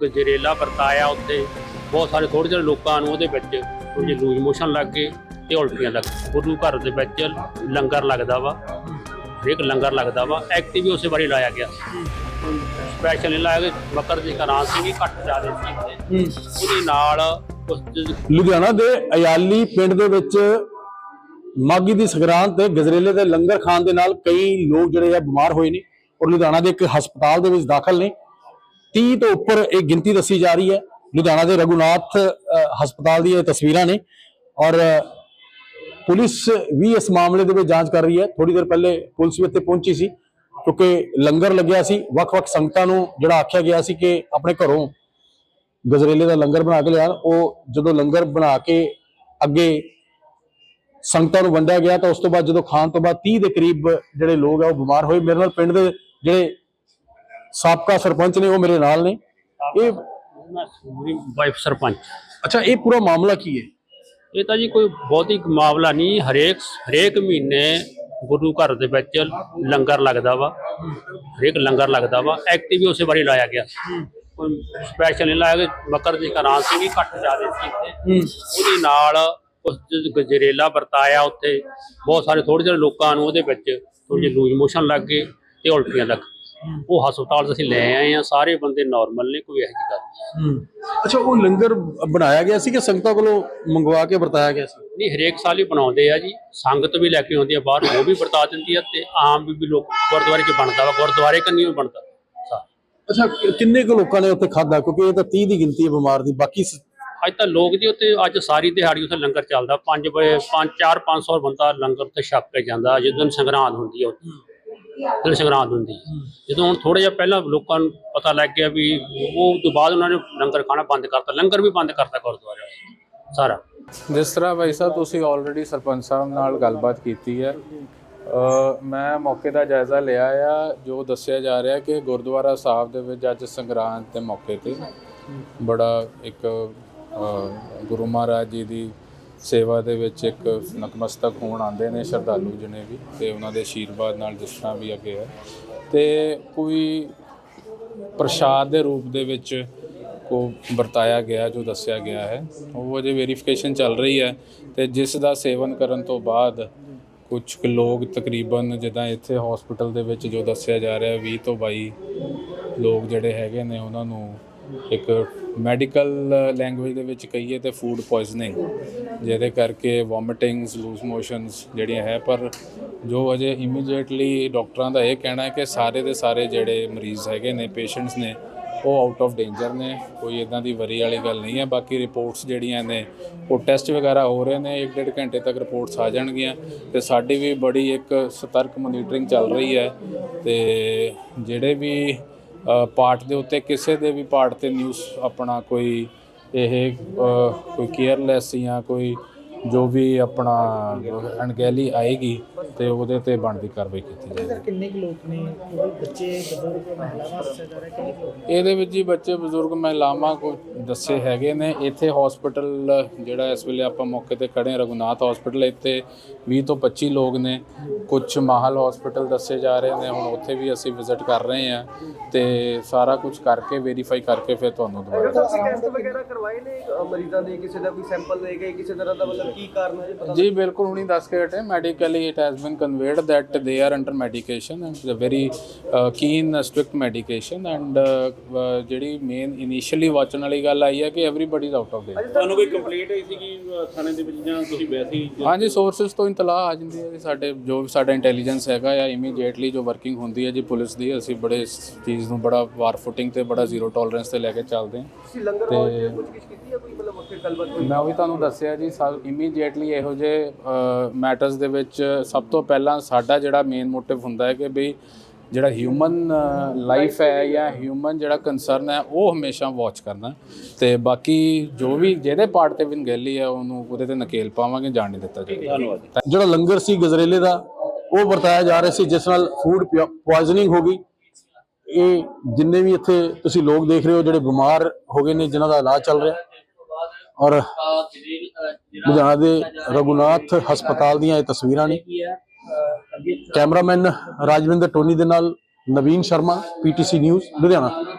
ਗਜਰੇਲਾ ਵਰਤਾਇਆ ਉੱਥੇ। ਬਹੁਤ ਸਾਰੇ ਥੋੜੇ ਜਿਹੇ ਲੋਕਾਂ ਨੂੰ ਉਹਦੇ ਵਿੱਚ ਜਿਹੀ ਲੂਜ਼ ਮੋਸ਼ਨ ਲੱਗ ਗਏ ਤੇ ਉਲਟੀਆਂ ਲੱਗ। ਗੁਰੂ ਘਰ ਦੇ ਵਿੱਚ ਲੰਗਰ ਲੱਗਦਾ ਵਾ। ਹਰੇਕ ਲੰਗਰ ਲੱਗਦਾ ਵਾ। ਐਕਟਿਵ ਵੀ ਉਸੇ ਵਾਰੀ ਲਾਇਆ ਗਿਆ। ਸਪੈਸ਼ਲ ਨਹੀਂ ਲਾਇਆ ਕਿ ਬੱਕਰ ਦੀ ਕਰਾਂ ਸੀ ਘੱਟ ਜ਼ਿਆਦਾ ਸੀ। ਉਹਦੇ ਨਾਲ ਲੁਧਿਆਣਾ ਦੇ ਅਯਾਲੀ ਪਿੰਡ ਦੇ ਵਿੱਚ ਮਾਗੀ ਦੀ ਸੰਗਰਾਂਦ ਤੇ ਗਜਰੇਲੇ ਦੇ ਲੰਗਰ ਖਾਣ ਦੇ ਨਾਲ ਕਈ ਲੋਕ ਜਿਹੜੇ ਆ ਬਿਮਾਰ ਹੋਏ ਨੇ ਔਰ ਲੁਧਿਆਣਾ ਦੇ ਇੱਕ ਹਸਪਤਾਲ ਦੇ ਵਿੱਚ ਦਾਖਲ ਨੇ। 30 ਤੋਂ ਉੱਪਰ ਇਹ ਗਿਣਤੀ ਦੱਸੀ ਜਾ ਰਹੀ ਹੈ। ਲੁਧਿਆਣਾ ਦੇ ਰਘੁਨਾਥ ਹਸਪਤਾਲ ਦੀਆਂ ਇਹ ਤਸਵੀਰਾਂ ਨੇ ਔਰ ਪੁਲਿਸ ਵੀ ਇਸ ਮਾਮਲੇ ਦੇ ਵਿੱਚ ਜਾਂਚ ਕਰ ਰਹੀ ਹੈ। ਥੋੜੀ ਦੇਰ ਪਹਿਲੇ ਪੁਲਿਸ ਵੀ ਇੱਥੇ ਪਹੁੰਚੀ ਸੀ, ਕਿਉਂਕਿ ਲੰਗਰ ਲੱਗਿਆ ਸੀ। ਵੱਖ-ਵੱਖ ਸੰਗਤਾਂ ਨੂੰ ਜਿਹੜਾ ਆਖਿਆ ਗਿਆ ਸੀ ਕਿ ਆਪਣੇ ਘਰੋਂ ਗਜਰੇਲੇ ਦਾ ਲੰਗਰ ਬਣਾ ਕੇ ਲਿਆਉਣ। ਉਹ ਜਦੋਂ ਲੰਗਰ ਬਣਾ ਕੇ ਅੱਗੇ ਸੰਗਤਾਂ ਨੂੰ ਵੰਡਿਆ ਗਿਆ ਤਾਂ ਉਸ ਤੋਂ ਬਾਅਦ ਜਦੋਂ ਖਾਣ ਤੋਂ ਬਾਅਦ 30 ਦੇ ਕਰੀਬ ਜਿਹੜੇ ਲੋਕ ਆ ਉਹ ਬਿਮਾਰ ਹੋਏ। ਮੇਰੇ ਨਾਲ ਪਿੰਡ ਦੇ ਜਿਹੜੇ ਸਾਬਕਾ ਸਰਪੰਚ ਨੇ ਉਹ ਮੇਰੇ ਨਾਲ ਨੇ। ਇਹ ਵਾਈਫ ਸਰਪੰਚ। ਅੱਛਾ ਇਹ ਪੂਰਾ ਮਾਮਲਾ ਕੀ ਹੈ? ਇਹ ਤਾਂ ਜੀ ਕੋਈ ਬਹੁਤੀ ਮਾਮਲਾ ਨਹੀਂ ਹਰੇਕ ਹਰੇਕ ਮਹੀਨੇ ਗੁਰੂ ਘਰ ਦੇ ਵਿੱਚ ਲੰਗਰ ਲੱਗਦਾ ਵਾ। ਹਰੇਕ ਲੰਗਰ ਲੱਗਦਾ ਵਾ। ਐਕਟਿਵ ਵੀ ਉਸੇ ਵਾਰੀ ਲਾਇਆ ਗਿਆ। ਕੋਈ ਸਪੈਸ਼ਲ ਨਹੀਂ ਲਾਇਆ ਕਿ ਬੱਕਰ ਦੀ ਕਰਾਂ ਸੀ ਘੱਟ ਜ਼ਿਆਦਾ ਸੀ ਇੱਥੇ। ਉਹਦੇ ਨਾਲ ਉਸ ਗਜਰੇਲਾ ਵਰਤਾਇਆ ਉੱਥੇ। ਬਹੁਤ ਸਾਰੇ ਥੋੜੇ ਜਿਹੇ ਲੋਕਾਂ ਨੂੰ ਉਹਦੇ ਵਿੱਚ ਥੋੜੀ ਜਿਹੀ ਲੂਜ਼ ਮੋਸ਼ਨ ਲੱਗ ਗਏ ਤੇ ਉਲਟੀਆਂ ਲੱਗ। ਉਹ ਹਸਪਤਾਲ ਅਸੀਂ ਲੈ ਆਏ ਆ ਸਾਰੇ ਬੰਦੇ ਨਾਰਮਲ ਨੇ ਕੋਈ ਇਹੋ ਜਿਹੀ ਗੱਲ ਨਹੀਂ। ਅੱਛਾ ਉਹ ਲੰਗਰ ਬਣਾਇਆ ਗਿਆ ਸੀ ਕਿ ਸੰਗਤਾਂ ਕੋਲੋਂ ਮੰਗਵਾ ਕੇ ਵਰਤਾਇਆ ਗਿਆ ਸੀ? ਨਹੀਂ ਹਰੇਕ ਸਾਲ ਹੀ ਬਣਾਉਂਦੇ ਆ ਜੀ। ਸੰਗਤ ਵੀ ਲੈ ਕੇ ਆਉਂਦੀ ਆ ਬਾਹਰ ਉਹ ਵੀ ਵਰਤਾ ਦਿੰਦੀ ਆ ਤੇ ਆਮ ਵੀ ਵੀ ਲੋਕ ਗੁਰਦੁਆਰੇ 'ਚ ਬਣਦਾ ਵਾ ਗੁਰਦੁਆਰੇ ਕੰਨੀ ਵੀ ਬਣਦਾ। ਅੱਛਾ ਕਿ- ਕਿੰਨੇ ਕੁ ਲੋਕਾਂ ਨੇ ਉੱਥੇ ਖਾਧਾ? ਕਿਉਂਕਿ ਇਹ ਤਾਂ 30 ਦੀ ਗਿਣਤੀ ਹੈ ਬਿਮਾਰ ਦੀ ਬਾਕੀ ਸ- ਅੱਜ ਤਾਂ ਲੋਕ ਜੀ ਉੱਥੇ ਅੱਜ ਸਾਰੀ ਦਿਹਾੜੀ ਉੱਥੇ ਲੰਗਰ ਚੱਲਦਾ। 5 ਵਜੇ 5 4 500 ਬੰਦਾ ਲੰਗਰ ਉੱਥੇ ਛਕ ਕੇ ਜਾਂਦਾ ਜਦੋਂ ਸੰਗਰਾਂਦ ਹੁੰਦੀ ਆ ਉੱਥੇ। ਜਦੋਂ ਸੰਗਰਾਂਦ ਹੁੰਦੀ। ਜਦੋਂ ਹੁਣ ਥੋੜਾ ਜਿਹਾ ਪਹਿਲਾਂ ਲੋਕਾਂ ਨੂੰ ਪਤਾ ਲੱਗ ਗਿਆ ਵੀ ਉਹ ਤੋਂ ਬਾਅਦ ਉਹਨਾਂ ਨੇ ਲੰਗਰ ਖਾਣਾ ਬੰਦ ਕਰਤਾ ਲੰਗਰ ਵੀ ਬੰਦ ਕਰਤਾ ਗੁਰਦੁਆਰੇ ਸਾਰਾ। ਜਿਸ ਤਰ੍ਹਾਂ ਭਾਈ ਸਾਹਿਬ ਤੁਸੀਂ ਆਲਰੇਡੀ ਸਰਪੰਚ ਸਾਹਿਬ ਨਾਲ ਗੱਲਬਾਤ ਕੀਤੀ ਹੈ। ਮੈਂ ਮੌਕੇ ਦਾ ਜਾਇਜ਼ਾ ਲਿਆ ਆ ਜੋ ਦੱਸਿਆ ਜਾ ਰਿਹਾ ਕਿ ਗੁਰਦੁਆਰਾ ਸਾਹਿਬ ਦੇ ਵਿੱਚ ਅੱਜ ਸੰਗਰਾਂਦ ਦੇ ਮੌਕੇ ਤੇ ਬੜਾ ਇੱਕ ਗੁਰੂ ਮਹਾਰਾਜ ਜੀ ਦੀ ਸੇਵਾ ਦੇ ਵਿੱਚ ਇੱਕ ਨਤਮਸਤਕ ਹੋਣ ਆਉਂਦੇ ਨੇ ਸ਼ਰਧਾਲੂ ਜਣੇ ਵੀ, ਤੇ ਉਹਨਾਂ ਦੇ ਆਸ਼ੀਰਵਾਦ ਨਾਲ ਜਿਸ ਤਰ੍ਹਾਂ ਵੀ ਅੱਗੇ ਹੈ। ਤੇ ਕੋਈ ਪ੍ਰਸ਼ਾਦ ਦੇ ਰੂਪ ਦੇ ਵਿੱਚ ਕੋ ਵਰਤਾਇਆ ਗਿਆ, ਜੋ ਦੱਸਿਆ ਗਿਆ ਹੈ, ਉਹ ਅਜੇ ਵੈਰੀਫਿਕੇਸ਼ਨ ਚੱਲ ਰਹੀ ਹੈ ਤੇ ਜਿਸ ਦਾ ਸੇਵਨ ਕਰਨ ਤੋਂ ਬਾਅਦ ਕੁਝ ਕੁ ਲੋਕ ਤਕਰੀਬਨ ਜਿੱਦਾਂ ਇੱਥੇ ਹਸਪੀਟਲ ਦੇ ਵਿੱਚ ਜੋ ਦੱਸਿਆ ਜਾ ਰਿਹਾ 20 ਤੋਂ 22 ਲੋਕ ਜਿਹੜੇ ਹੈਗੇ ਨੇ, ਉਹਨਾਂ ਨੂੰ ਇੱਕ ਮੈਡੀਕਲ ਲੈਂਗੁਏਜ ਦੇ ਵਿੱਚ ਕਹੀਏ ਤੇ ਫੂਡ ਪੋਇਜ਼ਨਿੰਗ ਜਿਹਦੇ ਕਰਕੇ ਵੋਮਿਟਿੰਗਸ ਲੂਜ਼ ਮੋਸ਼ਨਸ ਜਿਹੜੀਆਂ ਹੈ, ਪਰ ਜੋ ਅਜੇ ਇਮੀਡੀਏਟਲੀ ਡਾਕਟਰਾਂ ਦਾ ਇਹ ਕਹਿਣਾ ਹੈ ਕਿ ਸਾਰੇ ਦੇ ਸਾਰੇ ਜਿਹੜੇ ਮਰੀਜ਼ ਹੈਗੇ ਨੇ ਪੇਸ਼ੈਂਟਸ ਨੇ, ਉਹ ਆਊਟ ਆਫ ਡੇਂਜਰ ਨੇ, ਕੋਈ ਇਦਾਂ ਦੀ ਵਰੀ ਵਾਲੀ ਗੱਲ ਨਹੀਂ ਹੈ। ਬਾਕੀ ਰਿਪੋਰਟਸ ਜਿਹੜੀਆਂ ਨੇ, ਉਹ ਟੈਸਟ ਵਗੈਰਾ ਹੋ ਰਹੇ ਨੇ 1.5 ਘੰਟੇ ਤੱਕ ਰਿਪੋਰਟਸ ਆ ਜਾਣਗੀਆਂ ਤੇ ਸਾਡੀ ਵੀ ਬੜੀ ਇੱਕ ਸਤਰਕ ਮੋਨੀਟਰਿੰਗ ਚੱਲ ਰਹੀ ਹੈ ਤੇ ਜਿਹੜੇ ਵੀ ਪਾਰਟ ਦੇ ਉੱਤੇ ਕਿਸੇ ਦੇ ਵੀ ਪਾਰਟ ਤੇ ਨਿਊਜ਼ ਆਪਣਾ ਕੋਈ ਇਹ ਕੋਈ ਕੇਅਰਲੈਸ ਜਾਂ ਕੋਈ ਜੋ ਵੀ ਆਪਣਾ ਅਣਗਹਿਲੀ ਆਏਗੀ ਤੇ ਉਹਦੇ ਤੇ ਬਣਦੀ ਕਾਰਵਾਈ ਕੀਤੀ ਜਾਏਗੀ। ਸਰ ਕਿੰਨੇ ਕੁ ਲੋਕ ਨੇ? ਬੱਚੇ ਬਜ਼ੁਰਗ ਮਹਿਲਾਵਾਂ ਦੱਸਿਆ ਜਾ ਰਿਹਾ ਕਿੰਨੇ ਲੋਕ ਇਹਦੇ ਵਿੱਚ ਜੀ ਬੱਚੇ ਬਜ਼ੁਰਗ ਮਹਿਲਾਵਾਂ ਕੋ ਦੱਸੇ ਹੈਗੇ ਨੇ। ਇੱਥੇ ਹਸਪੀਟਲ ਜਿਹੜਾ ਇਸ ਵੇਲੇ ਆਪਾਂ ਮੌਕੇ ਤੇ ਖੜੇ ਹਾਂ ਰਘੁਨਾਥ ਹਸਪੀਟਲ ਇੱਥੇ 20 ਤੋਂ 25 ਲੋਕ ਨੇ। ਕੁਝ ਮਾਹਲ ਹਸਪੀਟਲ ਦੱਸੇ ਜਾ ਰਹੇ ਨੇ। ਹੁਣ ਉੱਥੇ ਵੀ ਅਸੀਂ ਵਿਜ਼ਿਟ ਕਰ ਰਹੇ ਹਾਂ ਤੇ ਸਾਰਾ ਕੁਝ ਕਰਕੇ ਵੈਰੀਫਾਈ ਕਰਕੇ ਫਿਰ ਤੁਹਾਨੂੰ ਦੁਬਾਰਾ ਟੈਸਟ ਵਗੈਰਾ ਕਰਵਾਏ ਨੇ? ਮਰੀਜ਼ਾਂ ਦੇ ਕਿਸੇ ਦਾ ਕੋਈ ਸੈਂਪਲ ਲਏ ਗਏ ਕਿਸੇ ਤਰ੍ਹਾਂ ਦਾ ਮਤਲਬ ਕੀ ਕਾਰਨ ਹੈ ਪਤਾ ਜੀ ਬਿਲਕੁਲ ਹੁਣੀ ਦੱਸ ਕੇ ਹਟੇ medically it has been conveyed that they are under medication and uh very keen strict medication and ਜਿਹੜੀ ਮੇਨ ਇਨੀਸ਼ੀਅਲੀ ਵਾਚਣ ਵਾਲੀ ਗੱਲ ਆਈ ਹੈ ਕਿ everybody is out of date ਤੁਹਾਨੂੰ ਕੋਈ ਕੰਪਲੇਂਟ ਆਈ ਸੀਗੀ ਅਹ, ਥਾਣੇ ਦੇ ਵਿੱਚ ਜਾਂ ਤੁਸੀਂ ਵੈਸੇ ਹੀ ਹਾਂਜੀ ਸੋਰਸਸ ਤੋਂ ਇਤਲਾਹ ਆ ਜਾਂਦੀ ਹੈ ਕਿ ਸਾਡੇ ਜੋ ਵੀ ਸਾਡਾ ਇੰਟੈਲੀਜੈਂਸ ਹੈਗਾ ਜਾਂ ਇਮੀਡੀਏਟਲੀ ਜੋ ਵਰਕਿੰਗ ਹੁੰਦੀ ਹੈ ਜੀ ਪੁਲਿਸ ਦੀ ਅਸੀਂ ਬੜੇ ਇਸ ਚੀਜ਼ ਨੂੰ ਬੜਾ ਵਾਰ ਫੁੱਟਿੰਗ ਤੇ ਬੜਾ ਜ਼ੀਰੋ ਟੋਲਰੈਂਸ ਤੇ ਲੈ ਕੇ ਚੱਲਦੇ ਹਾਂ। ਤੁਸੀਂ ਲੰਗਰ ਹਾਲ ਚ ਕੁਝ ਕੀਤੀ ਹੈ ਕੋਈ ਮਤਲਬ ਉੱਥੇ ਗੱਲਬਾਤ ਹੋਈ? ਮੈਂ ਉਹ ਵੀ ਤੁਹਾਨੂੰ ਦੱਸਿਆ ਜੀ ਸਭ ਇਮੀਡੀਏਟਲੀ ਇਹੋ ਜਿਹੇ ਮੈਟਰਸ ਦੇ ਵਿੱਚ ਸਭ ਤੋਂ ਪਹਿਲਾਂ ਸਾਡਾ ਜਿਹੜਾ ਮੇਨ ਮੋਟਿਵ ਹੁੰਦਾ ਹੈ ਕਿ ਵੀ ਜਿਹੜਾ ਹਿਊਮਨ ਲਾਈਫ ਹੈ ਜਾਂ ਹਿਊਮਨ ਜਿਹੜਾ ਕੰਸਰਨ ਹੈ ਉਹ ਹਮੇਸ਼ਾ ਵਾਚ ਕਰਨਾ। ਤੇ ਬਾਕੀ ਜੋ ਵੀ ਜਿਹਦੇ ਪਾਰਟ ਤੇ ਵਿੰਗੈਲੀ ਹੈ ਉਹਨੂੰ ਉਹਦੇ ਤੇ ਨਕੇਲ ਪਾਵਾਂਗੇ ਜਾਣ ਨਹੀਂ ਦਿੱਤਾ ਜਾਏਗਾ। ਜਿਹੜਾ ਲੰਗਰ ਸੀ ਗਜਰੇਲੇ ਦਾ ਉਹ ਵਰਤਾਇਆ ਜਾ ਰਿਹਾ ਸੀ ਜਿਸ ਨਾਲ ਫੂਡ ਪੋਇਜ਼ਨਿੰਗ ਹੋ ਗਈ। ਇਹ ਜਿੰਨੇ ਵੀ ਇੱਥੇ ਤੁਸੀਂ ਲੋਕ ਦੇਖ ਰਹੇ ਹੋ ਜਿਹੜੇ ਬਿਮਾਰ ਹੋ ਗਏ ਨੇ ਜਿਨ੍ਹਾਂ ਦਾ ਇਲਾਜ ਚੱਲ ਰਿਹਾ ਔਰ ਲੁਧਿਆਣਾ ਦੇ ਰਘੁਨਾਥ ਹਸਪਤਾਲ ਦੀਆਂ ਇਹ ਤਸਵੀਰਾਂ ਨੇ। ਕੈਮਰਾਮੈਨ ਰਾਜਵਿੰਦਰ ਟੋਨੀ ਦੇ ਨਾਲ ਨਵੀਨ ਸ਼ਰਮਾ ਪੀਟੀਸੀ ਨਿਊਜ਼ ਲੁਧਿਆਣਾ।